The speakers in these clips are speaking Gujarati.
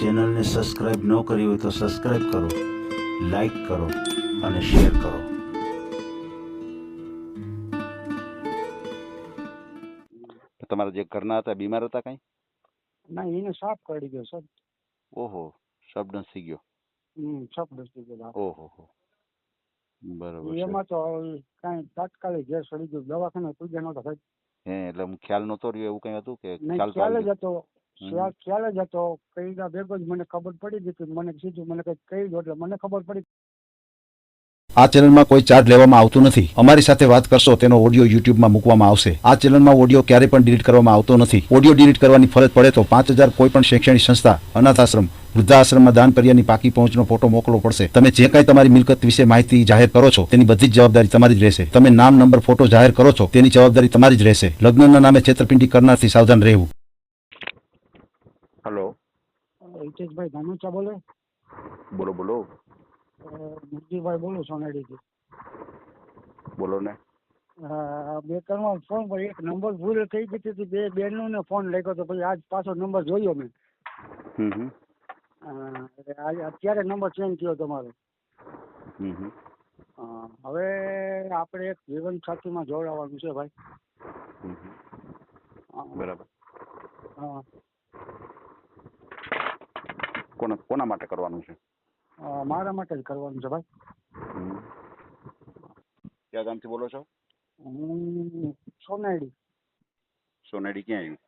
ચેનલને સબસ્ક્રાઇબ ન કરી હોય તો સબસ્ક્રાઇબ કરો લાઈક કરો અને શેર કરો. તમારા જે ઘરના હતા બીમાર હતા કઈ? ના એને સાફ કરી ગયો સર ઓહો શબ્દ થઈ ગયો. હમ સબ દસી ગયો ઓહો હો. બરોબર છે. એમાં તો કાંઈ તાત્કાલિક ઘેર સડી ગયું. દવાખાને પૂજા નહોતા થઈ. હે એટલે હું ખ્યાલ નતો રહ્યો એવું કઈ હતું કે નહીં ખ્યાલ તો ખ્યાલ આવી જ હતો. ખ્યાલ ખ્યાલ જ હતો. કઈના ભેગો જ મને ખબર પડી ગઈ હતી. મને સીધું મને કઈ કહી દો એટલે મને ખબર પડી આ ચેનલમાં કોઈ ચાર્જ લેવામાં આવતો નથી. અમારી સાથે વાત કરશો તેનો ઓડિયો યુટ્યુબમાં મૂકવામાં આવશે. આ ચેનલમાં ઓડિયો ક્યારે પણ ડિલીટ કરવામાં આવતો નથી. ઓડિયો ડિલીટ કરવાની ફરજ પડે તો પાંચ હજાર કોઈ પણ શૈક્ષણિક સંસ્થા અનાથ આશ્રમ વૃદ્ધાશ્રમમાં દાન કર્યાની પાકી પહોંચનો ફોટો મોકલવો પડશે. તમે જે કાંઈ તમારી મિલકત વિશે માહિતી જાહેર કરો છો તેની બધી જ જવાબદારી તમારી જ રહેશે. તમે નામ નંબર ફોટો જાહેર કરો છો તેની જવાબદારી તમારી જ રહેશે. લગ્નના નામે છેતરપિંડી કરનારથી સાવધાન રહેવું હલો હિતેશભાઈ ધાનુચા બોલે? બોલો બોલો. મુરજીભાઈ બોલું સોનાડીથી બોલો ને. બે ત્રણ ફોન પર એક નંબર ભૂલ થઈ ગઈ હતી બે બેનનો ને ફોન લાગ્યો તો પછી આજ પાછો નંબર જોયો મેં. આજે અત્યારે નંબર ચેન્જ થયો તમારો. હવે આપણે એક જીવન સાથીમાં જોડાવાનું છે ભાઈ. બરાબર. અ, કોના કોના માટે કરવાનું છે? મારા માટે જ કરવાનું છે ભાઈ. ક્યાં ગામથી બોલો છો? હું સોનેડી. સોનેડી ક્યાં આવ્યું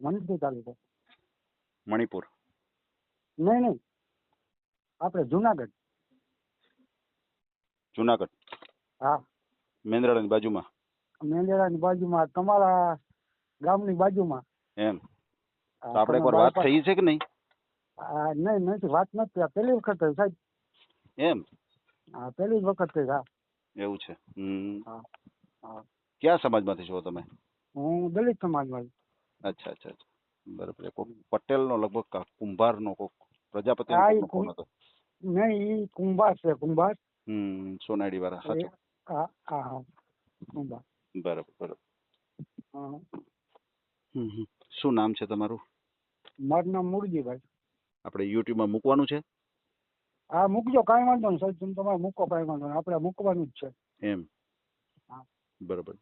મણિપુર તાલુકો. મણિપુર? નહીં નહીં. આપણે જુનાગઢ. જુનાગઢ? હા. મેંદરડાની બાજુમાં? મેંદેરાની બાજુમાં તમારા ગામની બાજુમાં. એમ. તો આપણે એકવાર વાત થઈ છે કે નહીં? નહીં નથી વાત નથી આ પહેલી વખત થઈ સાહેબ. એમ? હા પહેલી વખત થઈ હા. એવું છે. હા, હા. ક્યાં સમાજમાંથી છો તમે? હું દલિત સમાજમાં અચ્છા અચ્છા અચ્છા. બરાબર. કોક પટેલનો લગભગ કુંભાર કુંભારનો કોક પ્રજાપતિ હતો? નહીં એ કુંભાર છે કુંભાર. હમ સોનાડી વાળા સાચું હા હા કુંભાર. બરાબર બરાબર. હા. હમ હમ. શું નામ છે તમારું? મારું નામ મુરજીભાઈ. આપણે યુટ્યુબમાં મૂકવાનું છે? હા મૂકજો કાંઈ વાંધો નહીં સાહેબ તમે તમારે મૂકો કાંઈ વાંધો નહીં. આપણે મૂકવાનું જ છે. એમ? હા. બરાબર.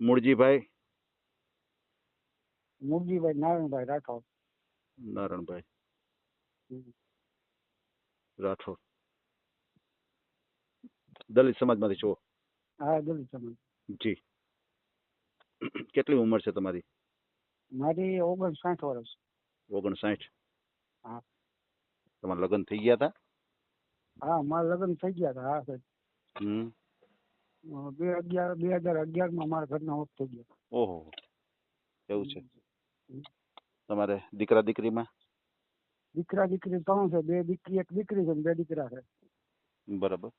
મૂળજીભાઈ? મૂળજીભાઈ નારાયણભાઈ રાઠોડ. નારણભાઈ હમ. રાઠોડ. દલિત સમાજમાંથી છો? હા દલિત સમાજ. જી. કેટલી ઉંમર છે તમારી? મારી ઓગણસાઠ વર્ષ. ઓગણસાઠ હા. તમારા લગ્ન થઈ ગયા હતા હા મારા લગ્ન થઈ ગયા હતા હા સાહેબ હમ અ, બે અગિયાર બે હજાર અગિયારમાં મારા ઘરના ઓફ થઈ ગયા ઓહો એવું છે તમારે દીકરા દીકરીમાં દીકરા દીકરી ત્રણ છે બે દીકરી એક દીકરી છે ને બે દીકરા છે બરાબર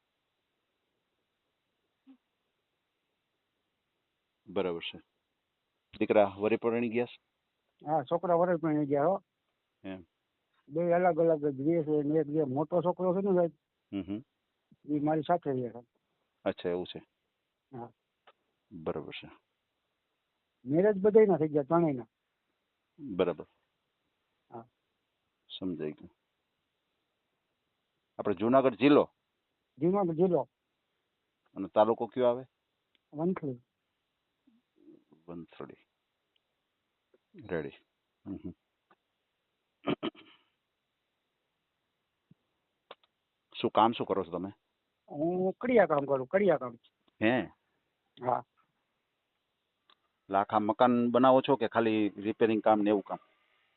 બરાબર છે દીકરા વરી પરણી ગયા છે? હા છોકરા વરસ પણ ગયા હો. એમ. બે અલગ અલગ રહે છે ને એક જે મોટો છોકરો છે ને સાહેબ હમ એ મારી સાથે રહે છે. અચ્છા એવું છે? હા. બરાબર છે. મેરેજ બધાયના થઈ ગયા ત્રણેયના. બરાબર. હા. સમજાઈ ગયું. આપણે જુનાગઢ જિલ્લો? જુનાગઢ જિલ્લો. અને તાલુકો કયો આવે? વંથલી વંથલી રેડી હમ હમ. શું કામ શું કરો છો તમે? હું કડિયા કામ કરું કડિયા કામ. હે? હા. એટલે આખા મકાન બનાવો છો કે ખાલી રિપેરિંગ કામ ને એવું કામ?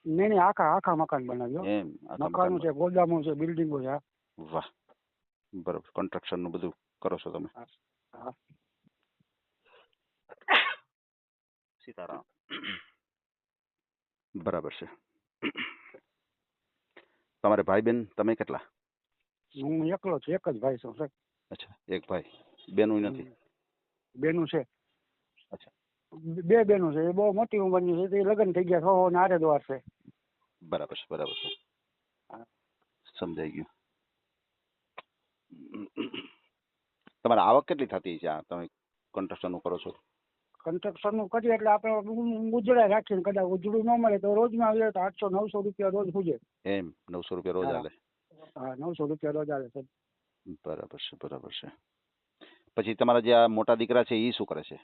નહીં નહીં આખા આખા મકાન બનાવ્યો. એમ આખા મકાનો મકાન છે ગોદામો છે બિલ્ડિંગો છે હા. વાહ. બરાબર. કન્સ્ટ્રક્શનનું બધું કરો છો તમે? હા. સીતારામ. બરાબર છે. તમારે ભાઈ બેન તમે કેટલા? હું એકલો છું એક જ ભાઈ છું સાહેબ. અચ્છા એક ભાઈ. બેનું નથી? બેનું છે. અચ્છા. બે બેનું છે એ બહુ મોટી ઉંમરની છે તે લગ્ન થઈ ગયા છો ને આરે દ્વાર છે. બરાબર છે બરાબર છે. સમજાઈ ગયું. તમારે આવક કેટલી થતી છે આ તમે કન્સ્ટ્રક્શનનું કરો છો? કન્સ્ટ્રક્શનનું કરીએ એટલે આપણે ઉજળા રાખીને કદાચ ઉજળું ન મળે તો રોજમાં આવીએ તો આઠસો નવસો રૂપિયા રોજ પૂજે એમ નવસો રૂપિયા રોજ આવે હા નવસો રૂપિયા રોજ આવે સાહેબ. બરાબર છે બરાબર છે. પછી તમારા જે આ મોટા દીકરા છે એ શું કરે છે?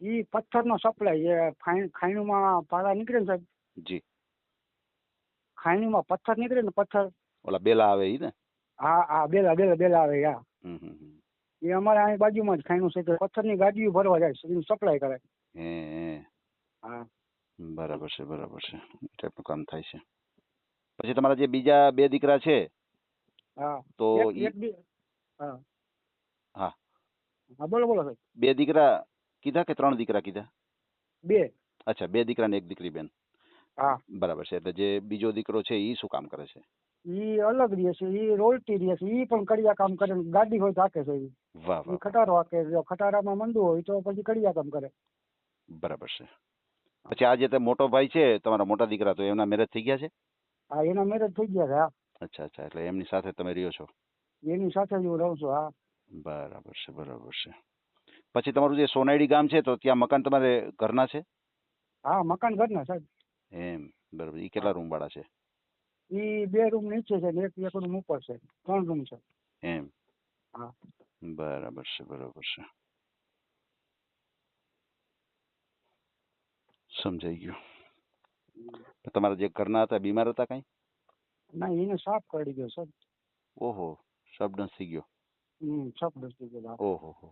ઈ પથ્થરનો સપ્લાય એ ખાઈ ખાઈણીમાં પાળા નીકળે ને સાહેબ? જી. ખાઈણીમાં પથ્થર નીકળે ને પથ્થર? ઓલા બેલા આવે ઈ ને? હા હા બેલા બેલા બેલા આવે હા. હમ હમ. એ અમારે અહીં બાજુમાં જ ખાઈનું છે પથ્થરની ગાડીઓ ભરવા જાય છે એનું સપ્લાય કરે હે હે. હા. બરાબર છે બરાબર છે. એ ટાઈપનું કામ થાય છે. પછી તમારા જે બીજા બે દીકરા છે હા. તો હા. હા. બોલો બોલો સાહેબ. બે દીકરા કીધા કે ત્રણ દીકરા કીધા? બે. અચ્છા બે દીકરા ને એક દીકરી બેન. હા. બરાબર છે એટલે જે બીજો દીકરો છે એ શું કામ કરે છે? ઈ અલગ રહે છે ઈ રોલટી રહે છે ઈ પણ કડિયા કામ કરે ગાડી હોય તો હાકે છે ઈ. વાહ વાહ ખટારો હાકે જો ખટારામાં મંદુ હોય તો પછી કડિયા કામ કરે. બરાબર છે. પછી આ જે તે મોટો ભાઈ છે તમારા મોટા દીકરા તો એમના મેરેજ થઈ ગયા છે? હા એના મેરેજ થઈ ગયા છે હા. અચ્છા અચ્છા એટલે એમની સાથે તમે રહ્યો છો? એની સાથે જ હું રહું છું હા. બરાબર છે બરાબર છે. પછી તમારું જે સોનાઈડી ગામ છે તો ત્યાં મકાન તમારે ઘરના છે? હા મકાન ઘરના સાહેબ. એમ બરાબર. એ કેટલા રૂમ વાળા છે? ઈ બે રૂમ નીચે છે ને એક એક રૂમ ઉપર છે. ત્રણ રૂમ છે. એમ? હા. બરાબર છે બરાબર છે. સમજાઈ ગયું. તમારા જે ઘરના હતા બીમાર હતા કઈ? ના એને સાફ કરી ગયો સર ઓહો સબડન્સ થઈ ગયો. હમ છપ દસતી ગયો ઓહો હો.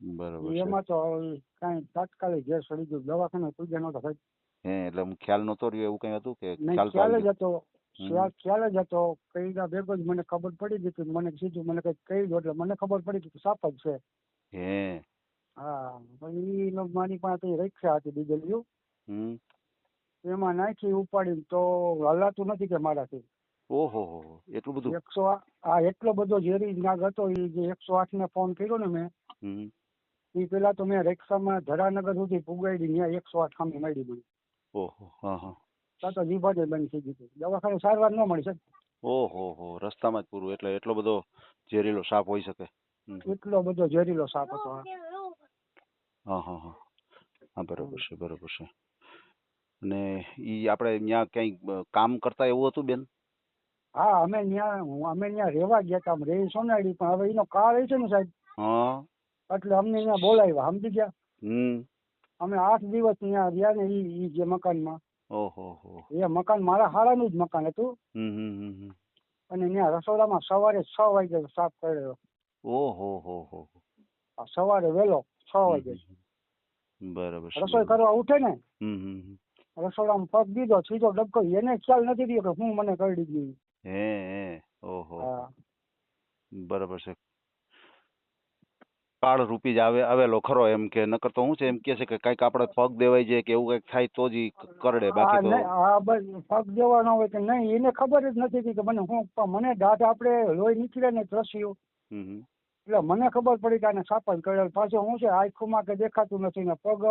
બરાબર એમાં તો કાંઈ તાત્કાલિક ઘેર સડી ગયું. દવાખાને પૂજા નહોતા સાહેબ હે એટલે હું ખ્યાલ નતો રહ્યો એવું કઈ હતું કે નહીં ખ્યાલ ખ્યાલ જ હતો. ખ્યાલ ખ્યાલ જ હતો. કઈના ભેગો જ મને ખબર પડી ગઈ હતી મને સીધું મને કઈ કહી દો એટલે મને ખબર પડી ગઈ કે સાપ જ છે. હે. હા પછી ઈ મારી પાસે રક્ષા હતી ડીઝલ હમ. એમાં નાખી ઉપાડીને તો હલાતું નથી કે મારાથી. ઓહો હો હો. એટલું બધું? એકસો આ આ એટલો બધો ઝેરી નાગ હતો એ જે એકસો આઠ ને ફોન કર્યો ને મેં હમ. એ પેલા તો મેં રિક્ષામાં ધરાનગર સુધી પુગાડી ત્યાં એકસો આઠ ખામી મળી મને. ઓહો હા હા. તો જીભ જ બંધ થઈ ગઈ હતી. દવાખાને સારવાર ન મળી શકે. ઓહો હો રસ્તામાં જ પૂરું. એટલે એટલો બધો ઝેરીલો સાપ હોઈ શકે. એટલો બધો ઝેરીલો સાપ હતો હા. હા હા હા. હા છે બરોબર છે. અને ઈ આપણે ત્યાં ક્યાંય કામ કરતા એવું હતું બેન? હા અમે ત્યાં અમે ત્યાં રહેવા ગયા હતા રે સોનાડી પણ હવે એનો કાળ છે ને સાહેબ? હા. એટલે અમને ત્યાં બોલાવ્યા સમજી ગયા? હમ. અમે આઠ દિવસ ત્યાં રહ્યા ને ઈ ઈ જે મકાનમાં. ઓહો હો. એ મકાન મારા હારાનું જ મકાન હતું. અને ત્યાં રસોડામાં સવારે છ વાગે સાફ કર્યો. ઓહો હો હો. હો. સવારે વહેલો છ વાગે. બરાબર રસોઈ કરવા ઉઠે ને. રસોડામાં પગ દીધો સીધો ડબકો એને ખ્યાલ નથી રહ્યો કે હું મને કરડી ગયું. હે હે. ઓહો. હા. બરાબર છે. કાળ રૂપી જ આવે આવેલો ખરો એમ કે નકર તો હું છે એમ કે છે કે કંઈક આપણે પગ દેવાય જાય કે એવું કંઈક થાય તો જ ઈ કરડે બાકી તો હા બસ પગ દેવાનો હોય કે નહીં એને ખબર જ નથી કે મને હું મને દાંત આપણે લોહી નીકળે ને ત્રસ્યું. એટલે મને ખબર પડી કે આને સાપ જ પાછું હું છે આંખોમાં કે દેખાતું નથી ને પગ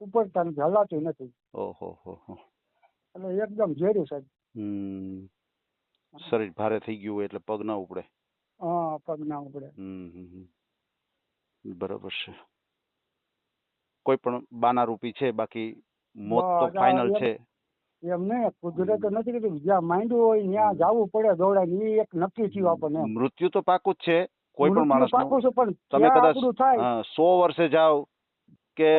ઉપડતા નથી હલાતું નથી. ઓહો હો હો. એટલે એકદમ ઝેરી સાહેબ હમ શરીર ભારે થઈ ગયું હોય એટલે પગ ના ઉપડે. હા પગ ના ઉપડે. હમ હમ. બરાબર છે. કોઈ પણ બાના રૂપી છે બાકી મોત તો ફાઇનલ છે. એમ કુદરત નથી કીધું જ્યાં માંડ્યું હોય ત્યાં જવું પડે દોડાય એ એક નક્કી થયું આપણને મૃત્યુ તો પાકું જ છે કોઈ પણ માણસ પાકું છે પણ તમે કદાચ સો વર્ષે જાઓ કે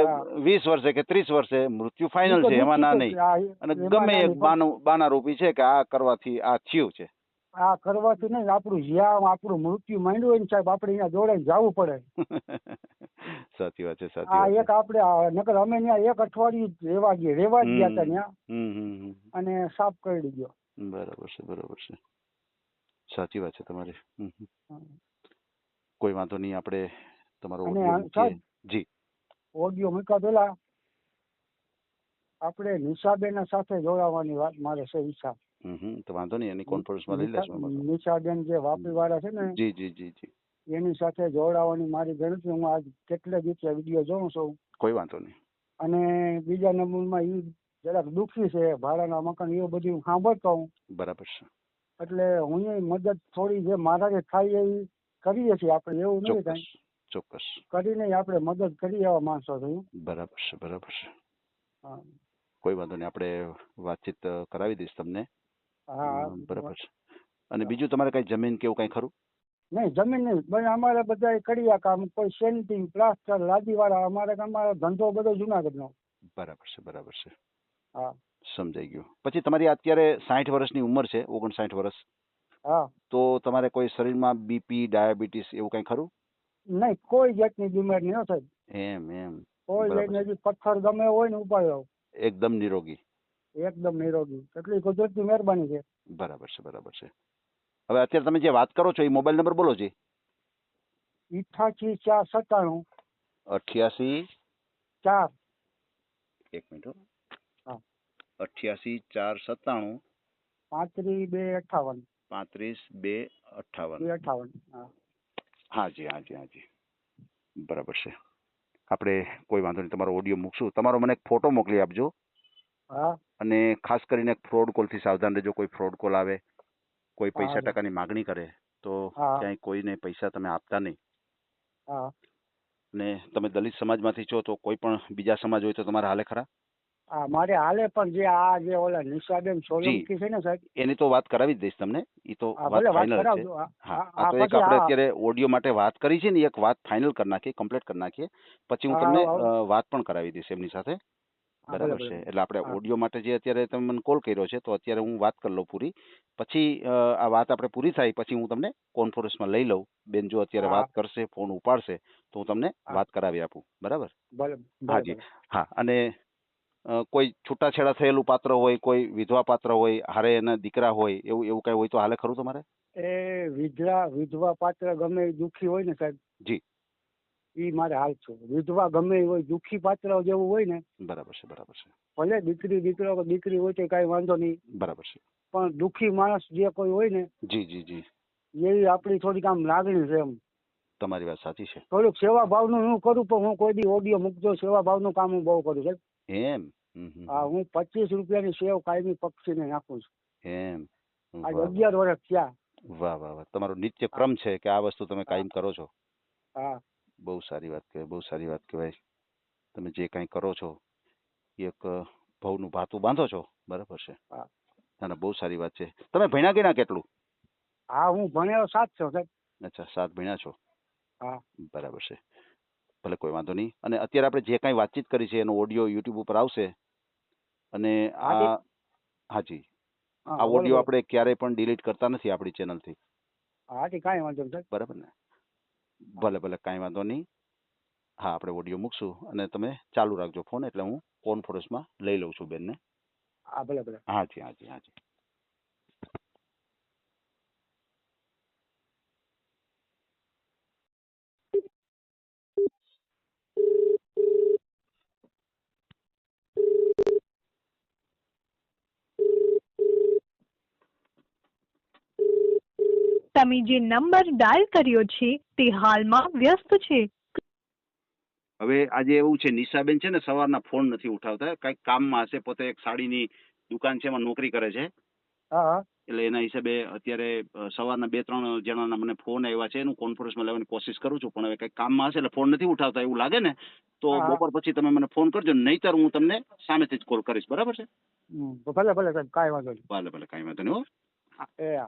વીસ વર્ષે કે ત્રીસ વર્ષે મૃત્યુ ફાઇનલ છે એમાં ના નહીં. અને ગમે એક બાનું બાના રૂપી છે કે આ કરવાથી આ થયું છે. આ કરવાથી નહીં આપણું જ્યાં આપણું મૃત્યુ માંડ્યું હોય ને સાહેબ આપણે અહીંયા દોડાઈને જવું પડે. સાચી વાત છે સાચી આ એક આપણે નકર અમે ત્યાં એક અઠવાડિયું રેવા રહેવા ગયા રહેવા જ ગયા હતા ત્યાં. અને સાફ કરી ગયો. બરાબર છે બરાબર છે. સાચી વાત છે તમારી. કોઈ વાંધો નહીં આપણે તમારો જી. ઓડિયો મૂક્યા પેલા આપણે નિશાબેન સાથે જોડાવાની વાત મારે છે હમ તો વાંધો નહીં એની કોન્ફરન્સમાં લઈ લેશું નિશાબેન જે વાપી વાળા છે ને જી જી જી જી. એની સાથે જોડાવાની મારી ગણતરી હું આજ કેટલા દિવસે વીડિયો જોઉં છું. કોઈ વાંધો નહીં. અને બીજા નંબરમાં એ જરાક દુઃખી છે ભાડાના મકાન એ બધું હું સાંભળતો હું. બરાબર છે. એટલે હું એ મદદ થોડી જે મારા થાય એવી કરીએ છીએ આપણે એવું નહીં કઈ ચોક્કસ કરીને આપણે મદદ કરી એવા માણસો થયું બરાબર છે બરાબર છે. કોઈ વાંધો નહીં આપણે વાતચીત કરાવી દઈશ તમને. હા બરાબર છે. અને બીજું તમારે કઈ જમીન કેવું કઈ ખરું? નહીં જમીન નહીં અમારે બધા કડિયા કામ કોઈ સેન્ટિંગ પ્લાસ્ટર લાદીવાળા અમારે અમારો ધંધો બધો જુનાગઢનો. બરાબર છે બરાબર છે. હા. સમજાઈ ગયું. પછી તમારી અત્યારે સાઠ વર્ષની ઉંમર છે ઓગણસાઠ વર્ષ. હા. તો તમારે કોઈ શરીરમાં બીપી ડાયાબિટીસ એવું કઈ ખરું? નહીં કોઈ જાતની બીમારી નહીં સાહેબ એમ એમ. કોઈ. જાતની પથ્થર ગમે હોય ને ઉપાડ્યો એકદમ નિરોગી. એકદમ નિરોગી. એટલી કુદરતની મહેરબાની છે. બરાબર છે બરાબર છે. હવે અત્યારે તમે જે વાત કરો છો એ મોબાઈલ નંબર બોલો જી. ઇઠાસી ચાર સત્તાણું. અઠ્યાસી. ચાર. એક મિનિટ હા. અઠ્યાસી ચાર સત્તાણું. પાંત્રીસ બે અઠાવન પાંત્રીસ બે અઠાવન બે અઠાવન હા. હા જી હા જી હા જી. બરાબર છે. આપણે કોઈ વાંધો નહીં તમારો ઓડિયો મૂકશું. તમારો મને એક ફોટો મોકલી આપજો. અને ખાસ કરીને ફ્રોડ કોલથી સાવધાન રહેજો. કોઈ ફ્રોડ કોલ આવે કોઈ પૈસા. ટકાની માગણી કરે તો હા. ક્યાંય કોઈને પૈસા તમે આપતા નહીં. હા. અને તમે દલિત સમાજમાંથી છો તો કોઈ પણ બીજા સમાજ હોય તો તમારા હાલે ખરા? હા મારે હાલે પણ જે આ જે ઓલા નિશાબેન સોલંકી છે ને સાહેબ. એની તો વાત કરાવી જ દઈશ તમને. એ તો હા વાત ભલે વાત ફાઇનલ છે. કરાવજો. હા આ તો એક પછી આપણે. અત્યારે ઓડિયો માટે વાત કરી છે ને એક વાત ફાઇનલ કરી નાખીએ કમ્પ્લીટ કરી નાખીએ. પછી હું હા, તમને હા. અ, વાત પણ કરાવી દઈશ એમની સાથે. બરાબર છે એટલે આપણે હા. ઓડિયો માટે જે અત્યારે તમે મને કોલ કર્યો છે તો અત્યારે હું વાત કરી લઉં પૂરી પછી અ, આ વાત આપણે પૂરી થાય પછી હું તમને કોન્ફરન્સમાં લઈ લઉં બેન જો અત્યારે હા. વાત કરશે ફોન ઉપાડશે તો હું તમને હા. વાત કરાવી આપું બરાબર ભલે ભલે, હાજી. ભલે. હા અને અ, કોઈ છૂટાછેડા થયેલું પાત્ર હોય કોઈ વિધવા પાત્ર હોય હારે એના દીકરા હોય એવું એવું કઈ હોય તો હાલે ખરું તમારે એ વિધવા વિધવા પાત્ર ગમે એ દુખી હોય ને સાહેબ જી. ઈ મારે હાલ છું. વિધવા ગમે હોય દુખી પાત્ર જેવું હોય ને બરાબર છે બરાબર છે. ભલે દીકરી દીકરો દીકરી હોય તો કાંઈ વાંધો નહીં. બરાબર છે. પણ દુખી માણસ જે કોઈ હોય ને જી જી જી. એવી આપણી થોડીક આમ લાગણી છે એમ. તમારી વાત સાચી છે. થોડુંક સેવા ભાવનું હું કરું પણ હું કોઈ દી ઓડિયો મૂકજો સેવા ભાવનું કામ હું બહુ કરું સાહેબ. એમ? હા હું પચીસ રૂપિયાની સેવ કાયમી પક્ષીને નાખું છું. એમ. આજ અગિયાર વર્ષ થયા. વાહ વાહ વાહ. તમારો નિત્ય ક્રમ છે કે આ વસ્તુ તમે કાયમ કરો છો? હા. બહુ સારી વાત કહેવાય બહુ સારી વાત કહેવાય. તમે જે કાંઈ કરો છો એ એક ભવનું ભાતું બાંધો છો બરાબર છે? હા. ના ના બહુ સારી વાત છે. તમે ભણ્યા કે કેટલું? હા હું ભણ્યો સાત છો સાહેબ. અચ્છા સાત ભણ્યા છો? હા. બરાબર છે. ભલે કોઈ વાંધો નહીં. અને અત્યારે આપણે જે કાંઈ વાતચીત કરી છે એનો ઓડિયો યુટ્યુબ ઉપર આવશે. અને. આ હાજી હા, આ બોલો, ઓડિયો બોલો. આપણે ક્યારેય પણ ડિલીટ કરતા નથી આપણી ચેનલથી. હા ઠીક કાંઈ વાંધો નહીં સાહેબ. બરાબર ને? ભલે ભલે કાંઈ વાંધો નહીં. હા આપણે ઓડિયો મૂકશું અને તમે ચાલુ રાખજો ફોન એટલે હું કોન્ફરન્સમાં લઈ લઉં છું બેનને. હા ભલે ભલે. હાજી હાજી હાજી. તમે જે નંબર ડાયલ કર્યો છે તે હાલમાં વ્યસ્ત છે. હવે આજે એવું છે નિશાબેન છે ને સવારના ફોન નથી ઉઠાવતા. કંઈક કામમાં હશે પોતે એક સાડીની દુકાન છે એમાં નોકરી કરે છે. એટલે એના હિસાબે અત્યારે સવારના બે ત્રણ જણાના મને ફોન આવ્યા છે એનું કોન્ફરન્સમાં લેવાની કોશિશ કરું છું પણ હવે કંઈક કામમાં હશે એટલે ફોન નથી ઉઠાવતા એવું લાગે ને? તો બપોર પછી તમે મને ફોન કરજો નહીતર હું તમને સામેથી જ કોલ કરીશ બરાબર છે? ભલે ભલે સાહેબ કાંઈ વાંધો નહીં. ભલે ભલે કાંઈ વાંધો નહીં હા.